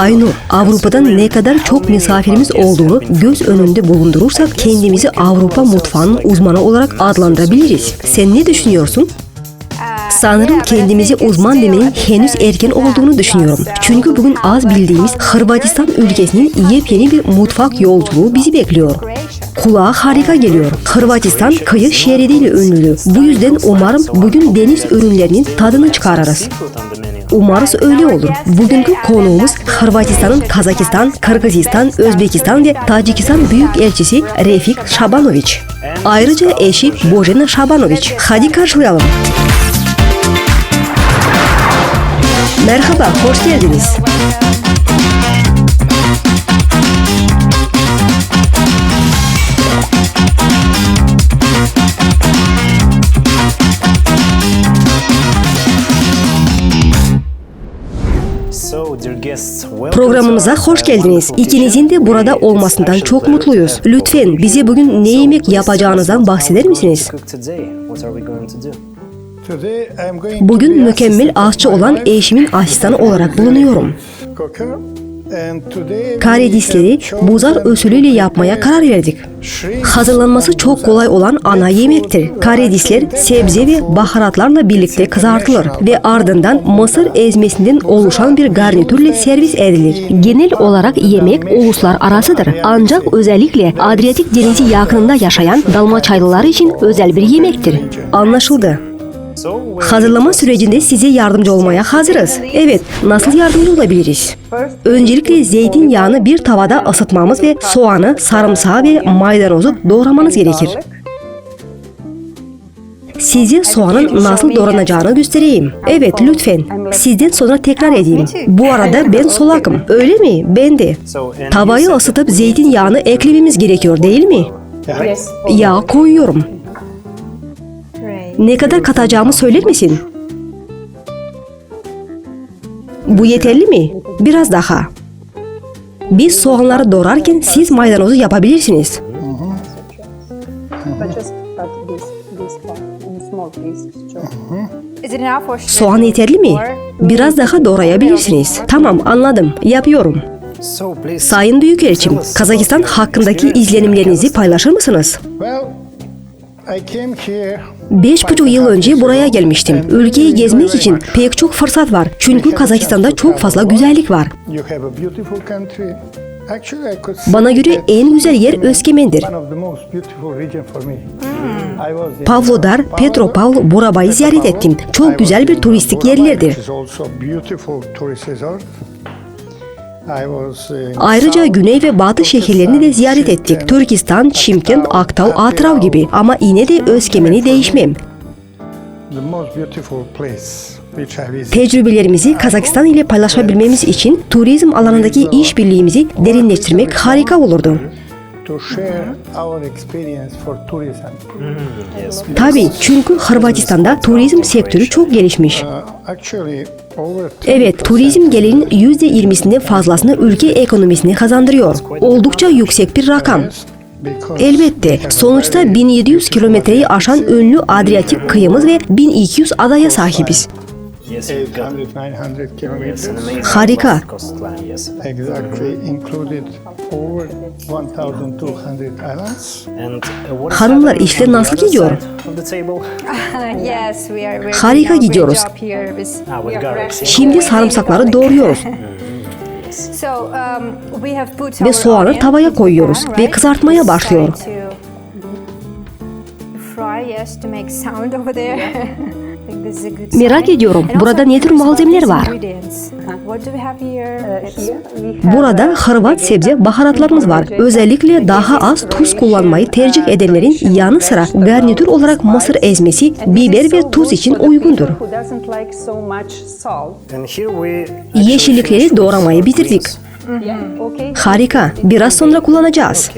Aynur, Avrupa'dan ne kadar çok misafirimiz olduğunu göz önünde bulundurursak kendimizi Avrupa mutfağının uzmanı olarak adlandırabiliriz. Sen ne düşünüyorsun? Sanırım kendimizi uzman demenin henüz erken olduğunu düşünüyorum. Çünkü bugün az bildiğimiz Hırvatistan ülkesinin yepyeni bir mutfak yolculuğu bizi bekliyor. Kulağa harika geliyor. Hırvatistan kıyı şeridiyle ünlü. Bu yüzden umarım bugün deniz ürünlerinin tadını çıkarırız. Umarız öyle olur. Bugünkü konuğumuz Hırvatistan'ın Kazakistan, Kırgızistan, Özbekistan ve Tacikistan Büyükelçisi Refik Şabanoviç. Ayrıca eşi Bojena Şabanoviç. Hadi karşılayalım. Merhaba, hoş geldiniz. Programımıza hoş geldiniz. İkinizin de burada olmasından çok mutluyuz. Lütfen bize bugün ne yemek yapacağınızdan bahseder misiniz? Bugün mükemmel aşçı olan eşimin asistanı olarak bulunuyorum. We Karidisleri buzar usulüyle yapmaya karar verdik. Hazırlanması çok kolay olan ana yemektir. Karidisler sebze ve baharatlarla birlikte kızartılır ve ardından mısır ezmesinden oluşan bir garnitürle servis edilir. Genel olarak yemek uluslararasıdır. Ancak özellikle Adriyatik Denizi yakınında yaşayan Dalmaçaylılar için özel bir yemektir. Anlaşıldı. Hazırlama sürecinde size yardımcı olmaya hazırız. Evet, nasıl yardımcı olabiliriz? Öncelikle zeytinyağını bir tavada ısıtmamız ve soğanı, sarımsağı ve maydanozu doğramanız gerekir. Size soğanın nasıl doğranacağını göstereyim. Evet, lütfen. Sizden sonra tekrar edeyim. Bu arada ben solakım. Öyle mi? Ben de. Tavayı ısıtıp zeytinyağını eklememiz gerekiyor değil mi? Yağ koyuyorum. Ne kadar katacağımı söyler misin? Bu yeterli mi? Biraz daha. Biz soğanları doğrarken siz maydanozu yapabilirsiniz. Soğan yeterli mi? Biraz daha doğrayabilirsiniz. Tamam anladım. Yapıyorum. Sayın Büyükelçim, Kazakistan hakkındaki izlenimlerinizi in paylaşır mısınız? Beş buçuk yıl önce buraya gelmiştim. Ülkeyi gezmek için pek çok fırsat var. Çünkü Kazakistan'da çok fazla güzellik var. Bana göre en güzel yer Özkemen'dir. İn Pavlodar, Petropavl, Burabay'ı ziyaret ettim. Çok güzel bir turistik yerlerdir. Ayrıca güney ve batı şehirlerini de ziyaret ettik. Türkistan, Çimkent, Aktav, Atrav gibi. Ama yine de Özkemen'i değişmem. Tecrübelerimizi Kazakistan ile paylaşabilmemiz için turizm alanındaki işbirliğimizi derinleştirmek harika olurdu. To share our experience for tourism. Tabii çünkü Hırvatistan'da turizm sektörü çok gelişmiş. Uh, actually, Evet, turizm gelirinin %20'sinden fazlasını ülke ekonomisine kazandırıyor. Oldukça yüksek bir rakam. Elbette. Sonuçta very 1700 kilometreyi aşan ünlü Adriyatik kıyımız ve 1200 adaya sahibiz. Yes, you've got 800-900 yes, kilometers. an amazing Harika. coastline, yes. Exactly, included over 1,200 islands. And uh, Hanımlar, the nasıl gidiyor? Harika gidiyoruz. Ah. Şimdi sarımsakları doğruyoruz So um, ve our soğanı tavaya koyuyoruz ve kızartmaya başlıyor. Merak ediyorum, burada ne tür malzemeler var? Burada Hırvat sebze baharatlarımız var. Özellikle daha az tuz kullanmayı tercih edenlerin yanı sıra garnitür olarak mısır ezmesi, biber ve tuz için uygundur. Yeşillikleri doğramayı bitirdik. Harika. Biraz sonra kullanacağız.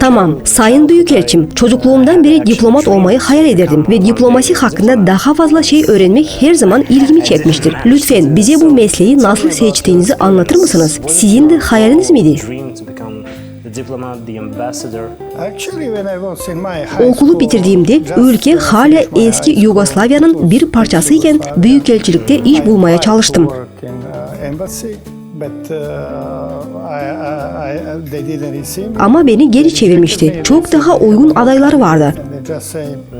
Tamam, Sayın Büyükelçim, çocukluğumdan beri diplomat olmayı hayal ederdim ve diplomasi hakkında daha fazla şey öğrenmek her zaman ilgimi çekmiştir. Lütfen bize bu mesleği nasıl seçtiğinizi anlatır mısınız? Sizin de hayaliniz miydi? Okulu bitirdiğimde ülke hala eski Yugoslavya'nın bir parçasıyken büyükelçilikte iş bulmaya çalıştım. Uh, uh. Ama beni geri çevirmişti. Çok daha uygun adayları vardı. Uh.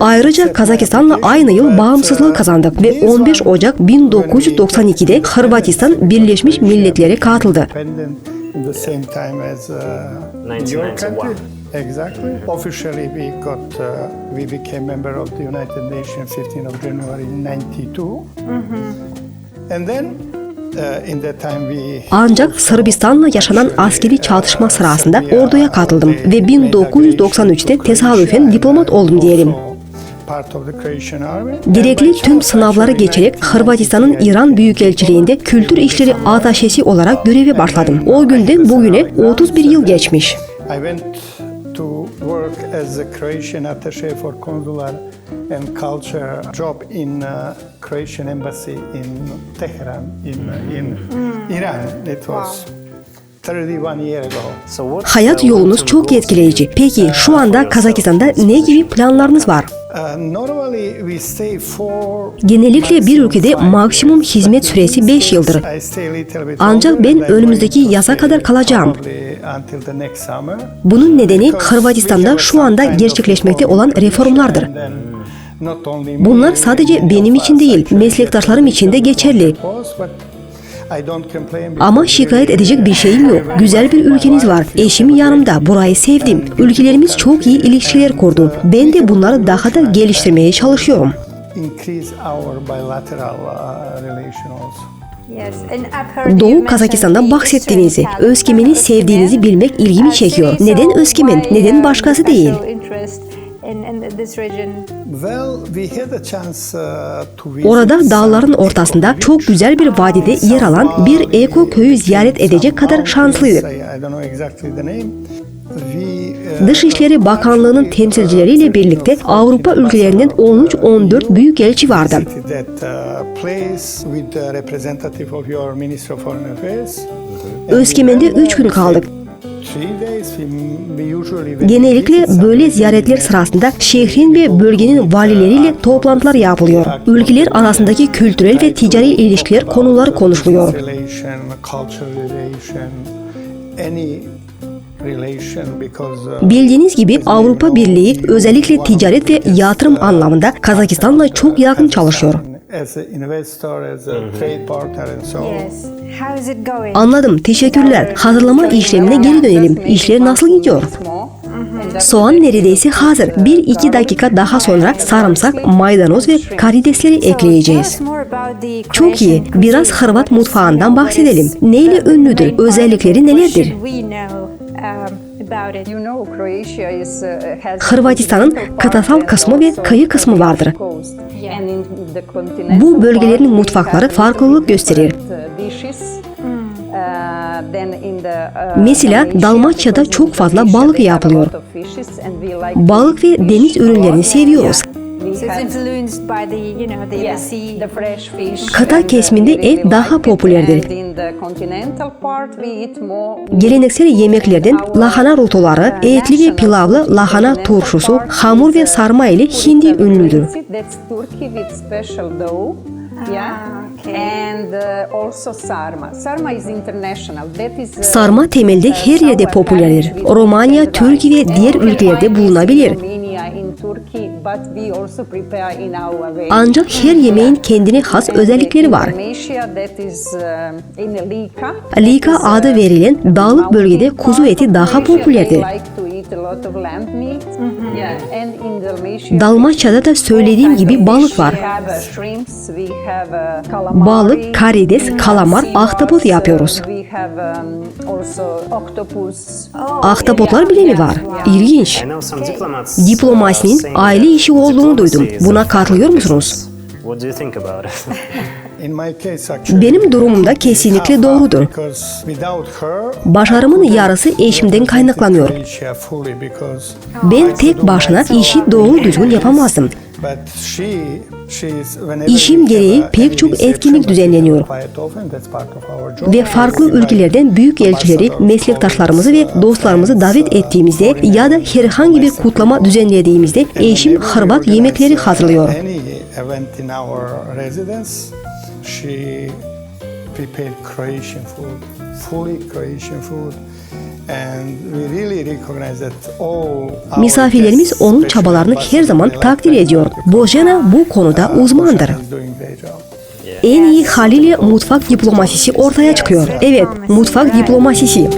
Ayrıca Kazakistan'la aynı yıl but, bağımsızlığı uh, kazandık ve this 15 one, Ocak when we 1992'de Hırvatistan Birleşmiş Milletler'e katıldı. in the same time as uh, your 1991. country. Exactly. Officially, we got uh, we became member of the United Nations 15 of January 92. And then uh, in that time we Ancak Sırbistan'la yaşanan askeri çatışma sırasında orduya katıldım ve 1993'te tesadüfen diplomat oldum diyelim. Gerekli tüm sınavları geçerek Hırvatistan'ın İran Büyükelçiliğinde kültür işleri ataşesi olarak göreve başladım. O günden bugüne 31 yıl geçmiş. I went work as a Croatian attaché for consular and culture job in uh, Croatian embassy in Tehran in uh, in Iran. It was 31 years ago. So what, Hayat yolunuz çok etkileyici. Peki şu anda Kazakistan'da ne gibi planlarınız var? Uh, normally we stay for Genellikle bir ülkede maksimum hizmet süresi 5 yıldır. Ancak ben önümüzdeki yaza kadar kalacağım. Bunun nedeni Hırvatistan'da şu anda gerçekleşmekte olan reformlardır. Bunlar sadece benim için değil, meslektaşlarım için de geçerli. Ama şikayet edecek bir şeyim yok. Güzel bir ülkeniz var. Eşim yanımda. Burayı sevdim. Ülkelerimiz çok iyi ilişkiler kurdu. Ben de bunları daha da geliştirmeye çalışıyorum. uh, Doğu Kazakistan'dan bahsettiğinizi, Özkemen'i sevdiğinizi bilmek ilgimi Uh, çekiyor. Neden Özkemen? Neden uh, başkası değil? Special interest in, in this region? Well, we had a chance uh, to visit Orada dağların ortasında çok güzel bir vadide yer alan bir eko köyü ziyaret edecek kadar şanslıydık. Uh, Dışişleri Bakanlığı'nın temsilcileriyle birlikte Avrupa ülkelerinden 13-14 büyükelçi vardı. visited that uh, place with the representative of your Ministry of Foreign Affairs. And Özkemen'de we went 3 gün kaldık. Genellikle böyle ziyaretler sırasında şehrin ve bölgenin valileriyle toplantılar yapılıyor. Ülkeler arasındaki kültürel ve ticari ilişkiler konuları konuşuluyor. Bildiğiniz gibi Avrupa Birliği özellikle ticaret ve yatırım anlamında Kazakistan'la çok yakın çalışıyor. As an investor, as a trade partner, and so. Yes. How is it going? Anladım, teşekkürler. Hazırlama işlemine geri dönelim. İşler nasıl gidiyor? Soğan neredeyse hazır. 1-2 dakika daha sonra sarımsak, maydanoz ve karidesleri ekleyeceğiz. Çok iyi. Biraz. Hırvat mutfağından bahsedelim. Neyle ünlüdür? Özellikleri nelerdir? Hırvatistan'ın kıtasal kısmı ve kıyı kısmı vardır. Bu bölgelerin mutfakları farklılık gösterir. Mesela Dalmaçya'da çok fazla balık yapılıyor. Balık ve deniz ürünlerini seviyoruz. So it's influenced by the, you know, the, the sea. Kıta kesiminde et daha popülerdir. Geleneksel yemeklerden lahana rotoları, etli ve pilavlı lahana turşusu, hamur ve sarma ile hindi ünlüdür. Uh, uh, Sarma temelde her yerde popülerdir. Romanya, Türkiye ve diğer ülkelerde bulunabilir. Ancak her yemeğin kendine has özellikleri var. Uh, Lika. Adı verilen dağlık bölgede kuzu eti daha popülerdir. Dalmatia, Dalmaçya'da da söylediğim gibi balık var. uh, uh. Balık, karides, kalamar, ahtapot yapıyoruz. We have um, octopus. Ahtapotlar bile mi var? İlginç. Diplomasinin uh, aile işi olduğunu duydum. Buna katılıyor musunuz? What do you think about it? Benim durumumda kesinlikle doğrudur. Başarımın yarısı eşimden kaynaklanıyor. Ben tek başına işi doğru düzgün yapamazdım. İşim gereği pek çok etkinlik düzenleniyor. Ve farklı ülkelerden büyük elçileri, meslektaşlarımızı ve dostlarımızı davet uh, ettiğimizde ya da herhangi bir kutlama düzenlediğimizde eşim Hırvat yemekleri hazırlıyor. She prepared Croatian food, fully Croatian food. And we really recognize that all our Misafirlerimiz onun çabalarını her zaman takdir ediyor. Bojana bu konuda uh, uzmandır. Great job. En iyi haliyle mutfak diplomasisi ortaya çıkıyor. Evet, mutfak diplomasisi.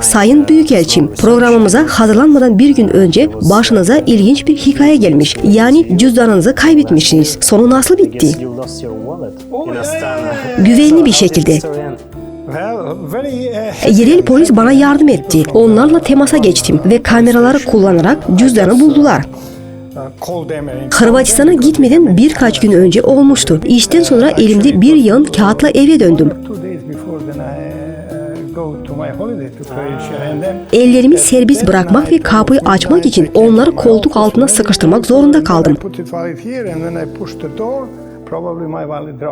Sayın Büyükelçim, programımıza hazırlanmadan bir gün önce başınıza ilginç bir hikaye gelmiş. Yani cüzdanınızı kaybetmişsiniz. Sonu nasıl bitti? Güvenli bir şekilde. Yerel polis bana yardım etti. Onlarla temasa geçtim ve kameraları kullanarak cüzdanı buldular. Hırvatistan'a gitmeden birkaç gün önce olmuştu. İşten sonra elimde bir yığın kağıtla eve döndüm. Ellerimi serbest bırakmak ve kapıyı açmak için onları koltuk altına sıkıştırmak zorunda kaldım.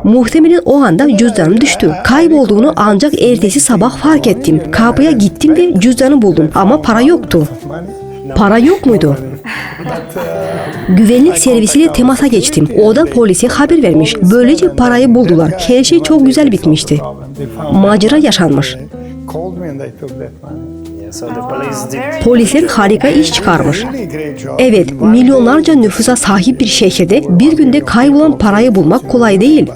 Muhtemelen o anda cüzdanım düştü. Kaybolduğunu ancak ertesi sabah fark ettim. Kapıya gittim ve cüzdanı buldum ama para yoktu. Para yok muydu? Güvenlik servisiyle temasa geçtim. O da polise haber vermiş. Böylece parayı buldular. Her şey çok güzel bitmişti. Macera yaşanmış. Polisler harika iş çıkarmış. Evet, milyonlarca nüfusa sahip bir şehirde bir günde kaybolan parayı bulmak kolay değil. Uh,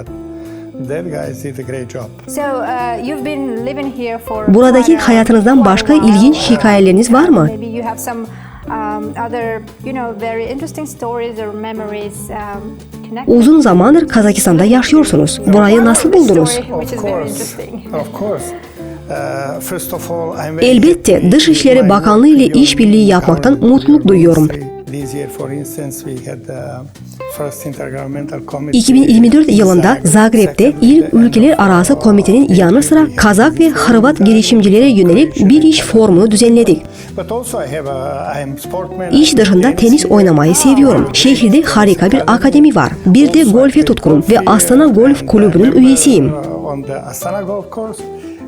Buradaki hayatınızdan başka ilginç hikayeleriniz var mı? Um, um. Uzun zamandır Kazakistan'da yaşıyorsunuz. Burayı nasıl buldunuz? Elbette Dışişleri Bakanlığı ile işbirliği yapmaktan mutluluk duyuyorum. This year, for instance, we had the first intergovernmental committee 2024 yılında Zagreb'de ilk ülkeler arası komitenin yanı sıra Kazak ve Hırvat girişimcilere yönelik bir iş forumunu düzenledik. İş dışında tenis oynamayı seviyorum. Şehirde harika bir akademi var. Bir de golfe tutkunum ve Astana Golf Kulübü'nün üyesiyim.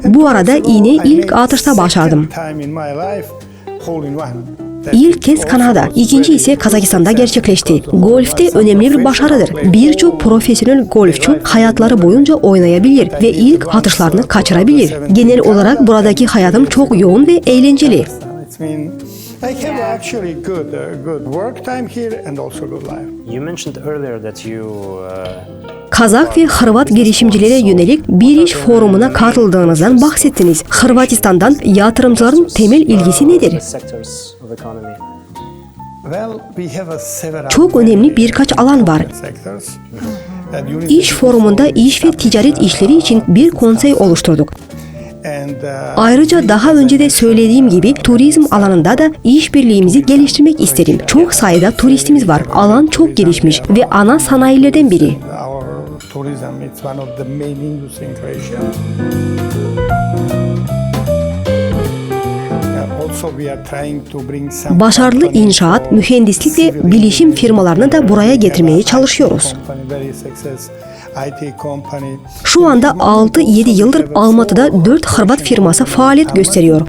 Bu arada iğne I ilk atışta başardım. İlk kez Kanada, ikinci ise Kazakistan'da gerçekleşti. Golfte önemli bir başarıdır. Birçok profesyonel golfçu hayatları boyunca oynayabilir ve ilk atışlarını kaçırabilir. Genel olarak buradaki hayatım çok yoğun ve eğlenceli. I have actually good, uh, good work. Time here and also good life. You mentioned earlier that you uh, Kazak ve Hırvat girişimcilere yönelik bir iş forumuna katıldığınızdan bahsettiniz. Hırvatistan'dan yatırımcıların temel ilgisi nedir? Çok önemli birkaç alan var. need İş forumunda iş ve ticaret işleri için bir konsey oluşturduk. Ayrıca daha önce de söylediğim gibi turizm alanında da işbirliğimizi geliştirmek isterim. Çok sayıda turistimiz var. Alan çok gelişmiş ve ana sanayilerden biri. Başarılı inşaat, mühendislik ve bilişim firmalarını da buraya getirmeye çalışıyoruz. Şu anda 6-7 yıldır Almatı'da 4 Hırvat firması faaliyet gösteriyor.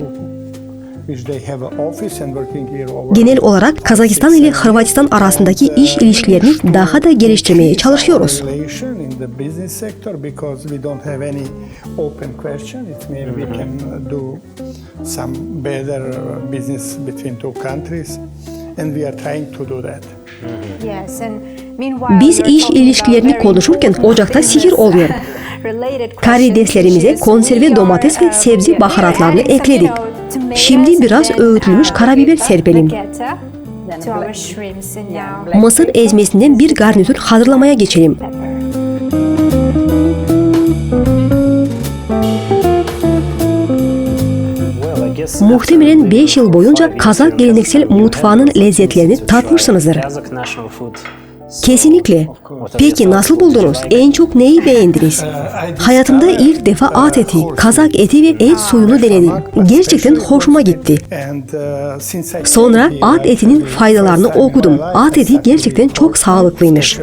Genel olarak Kazakistan ile Hırvatistan arasındaki iş ilişkilerini daha da geliştirmeye çalışıyoruz. and we are trying to do that. Yes, and Biz iş ilişkilerini konuşurken ocakta sihir oluyor. Karideslerimize konserve domates ve uh, sebze baharatlarını ekledik. Şimdi biraz öğütülmüş karabiber serpelim. Mısır ezmesinden bir garnitür hazırlamaya geçelim. Muhtemelen after 5 yıl boyunca Kazak geleneksel mutfağının lezzetlerini tatmışsınızdır. Kesinlikle. Peki nasıl buldunuz? En çok neyi beğendiniz? Hayatımda ilk defa at eti, kazak eti ve et suyunu denedim. Gerçekten hoşuma gitti. Uh, Sonra at etinin faydalarını okudum. At eti gerçekten çok sağlıklıymış.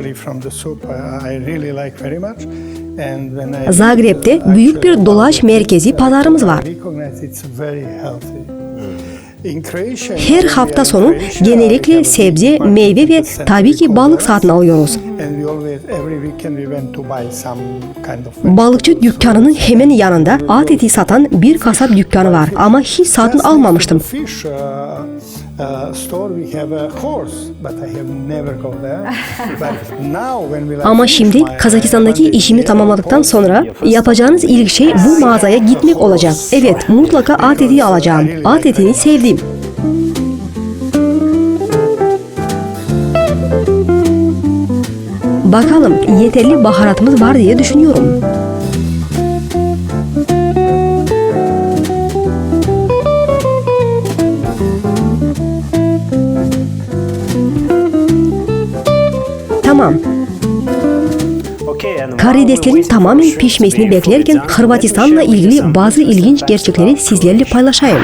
Zagreb'de büyük bir dolaş merkezi pazarımız var. Her hafta sonu genellikle sebze, meyve ve tabii ki balık satın alıyoruz. Balıkçı dükkanının hemen yanında at eti satan bir kasap dükkanı var ama hiç satın almamıştım. The fish store we have a horse, but I have never go there. but now when we Ama şimdi Kazakistan'daki işimi tamamladıktan sonra yapacağınız ilk şey bu mağazaya gitmek olacak. Evet, mutlaka at eti alacağım. At etini sevdim. Bakalım yeterli baharatımız var diye düşünüyorum. Tamam. Karideslerin tamamen pişmesini be beklerken Hırvatistan'la ilgili bazı ilginç gerçekleri sizlerle paylaşayım.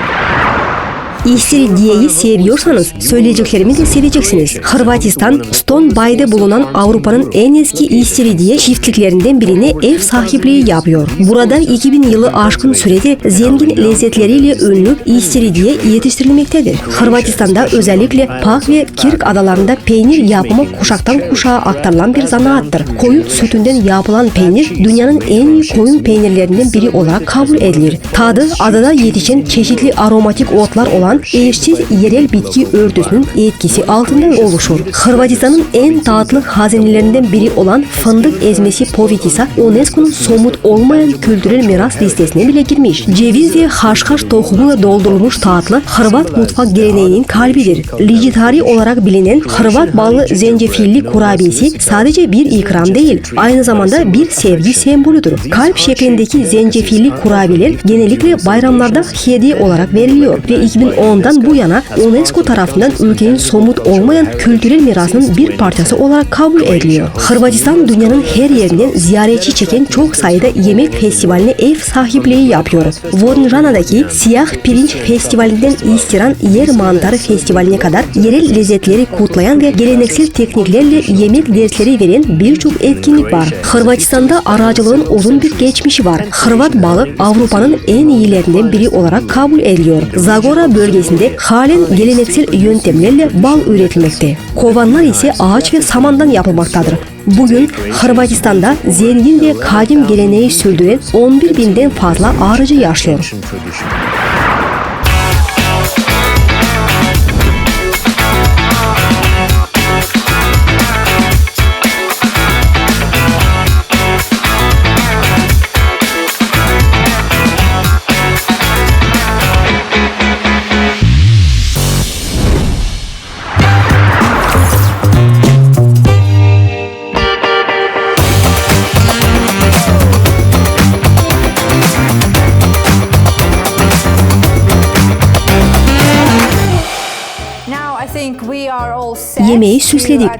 İstiridye'yi seviyorsanız söyleyeceklerimi de seveceksiniz. Hırvatistan, Stone Bay'de bulunan Avrupa'nın en eski istiridye çiftliklerinden birine ev sahipliği yapıyor. Burada 2000 yılı aşkın süredir zengin lezzetleriyle ünlü istiridye yetiştirilmektedir. Hırvatistan'da özellikle Pak ve Kirk adalarında peynir yapımı kuşaktan kuşağa aktarılan bir zanaattır. Koyun sütünden yapılan peynir dünyanın en iyi koyun peynirlerinden biri olarak kabul edilir. Tadı adada yetişen çeşitli aromatik otlar olan eşsiz yerel bitki örtüsünün etkisi altında oluşur. Hırvatistan'ın en tatlı hazinelerinden biri olan fındık ezmesi povitisa UNESCO'nun somut olmayan kültürel miras listesine bile girmiş. Ceviz ve haşhaş tohumuyla doldurulmuş tatlı Hırvat mutfak geleneğinin kalbidir. Licitari olarak bilinen Hırvat ballı zencefilli kurabiyesi sadece bir ikram değil, aynı zamanda bir sevgi sembolüdür. Kalp şeklindeki zencefilli kurabiyeler genellikle bayramlarda hediye olarak veriliyor ve 2010'dan bu yana UNESCO tarafından ülkenin somut olmayan kültürel mirasının bir parçası olarak kabul ediliyor. Hırvatistan dünyanın her yerinden ziyaretçi çeken çok sayıda yemek festivaline ev sahipliği yapıyor. Vodnjana'daki Siyah Pirinç Festivali'nden istiran yer mantarı festivaline kadar yerel lezzetleri kutlayan ve geleneksel tekniklerle yemek dersleri veren birçok etkinlik var. Hırvatistan'da aracılığın uzun bir geçmişi var. Hırvat balı Avrupa'nın en iyilerinden biri olarak kabul ediliyor. Zagora bölgesinde halen geleneksel yöntemlerle bal üretilmekte. Kovanlar ise ağaç ve samandan yapılmaktadır. Bugün Hırvatistan'da zengin ve kadim geleneği sürdüren 11 binden fazla ağrıcı yaşıyor.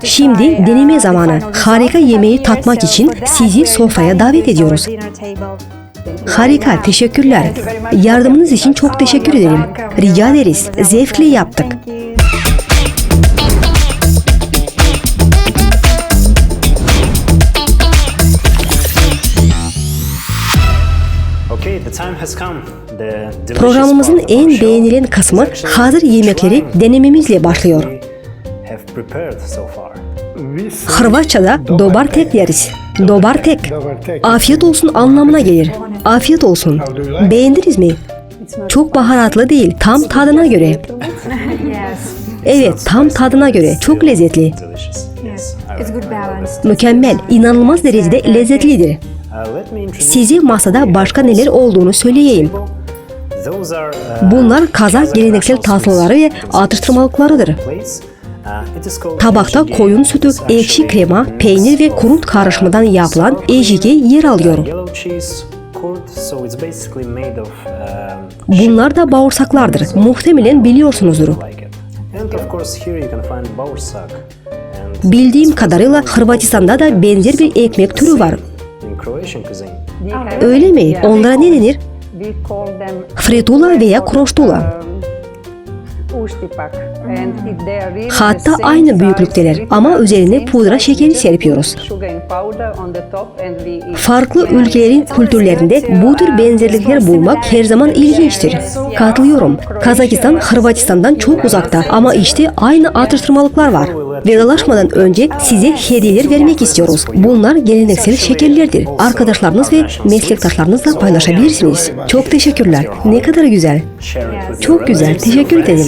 Şimdi deneme zamanı. Harika yemeği tatmak için sizi sofraya davet ediyoruz. Harika, teşekkürler. Yardımınız için çok teşekkür ederim. Rica ederiz. Zevkle yaptık. Thank you. Okay, the time has come. The delicious Programımızın part of our en beğenilen kısmı hazır yemekleri denememizle başlıyor. Hırvatça'da dobar tek deriz. Dobar tek. Afiyet olsun anlamına gelir. Afiyet olsun. Beğendiniz mi? Çok baharatlı değil, tam tadına göre. Yes. Evet, tam tadına göre. Çok lezzetli. Delicious. Yes. All It's right. good balance. Mükemmel, inanılmaz derecede lezzetlidir. Uh, Size masada başka neler olduğunu söyleyeyim. Uh, Bunlar Kazak geleneksel tatlıları ve atıştırmalıklarıdır. Tabakta koyun sütü, ekşi krema, peynir ve kurut karışımından yapılan ejige yer alıyor. Bunlar da bağırsaklardır. Muhtemelen biliyorsunuzdur. Bildiğim kadarıyla Hırvatistan'da da benzer bir ekmek türü var. Öyle mi? Onlara ne denir? Fritula veya kroštula. Hatta aynı büyüklükteler ama üzerine pudra şekeri serpiyoruz. Farklı ülkelerin kültürlerinde bu tür benzerlikler bulmak her zaman ilginçtir. Katılıyorum. Kazakistan Hırvatistan'dan çok uzakta ama işte aynı atıştırmalıklar var. Vedalaşmadan önce size hediyeler vermek istiyoruz. Bunlar geleneksel şekerlerdir. Arkadaşlarınız ve meslektaşlarınızla paylaşabilirsiniz. Çok teşekkürler. Ne kadar güzel. Çok güzel. Teşekkür ederim.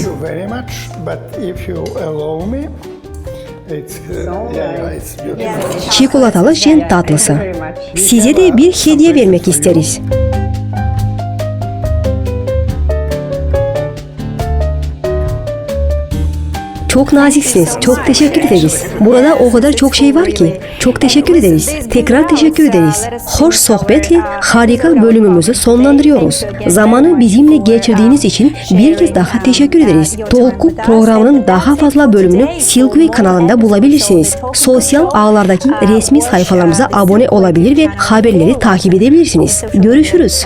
Uh. Çikolatalı jent tatlısı. Size de bir hediye vermek isteriz. Çok naziksiniz. Çok teşekkür ederiz. Burada o kadar çok şey var ki. Çok teşekkür ederiz. Tekrar teşekkür ederiz. Hoş sohbetle harika bölümümüzü sonlandırıyoruz. Zamanı bizimle geçirdiğiniz için bir kez daha teşekkür ederiz. Tolkuk programının daha fazla bölümünü Silkway kanalında bulabilirsiniz. Sosyal ağlardaki resmi sayfalarımıza abone olabilir ve haberleri takip edebilirsiniz. Görüşürüz.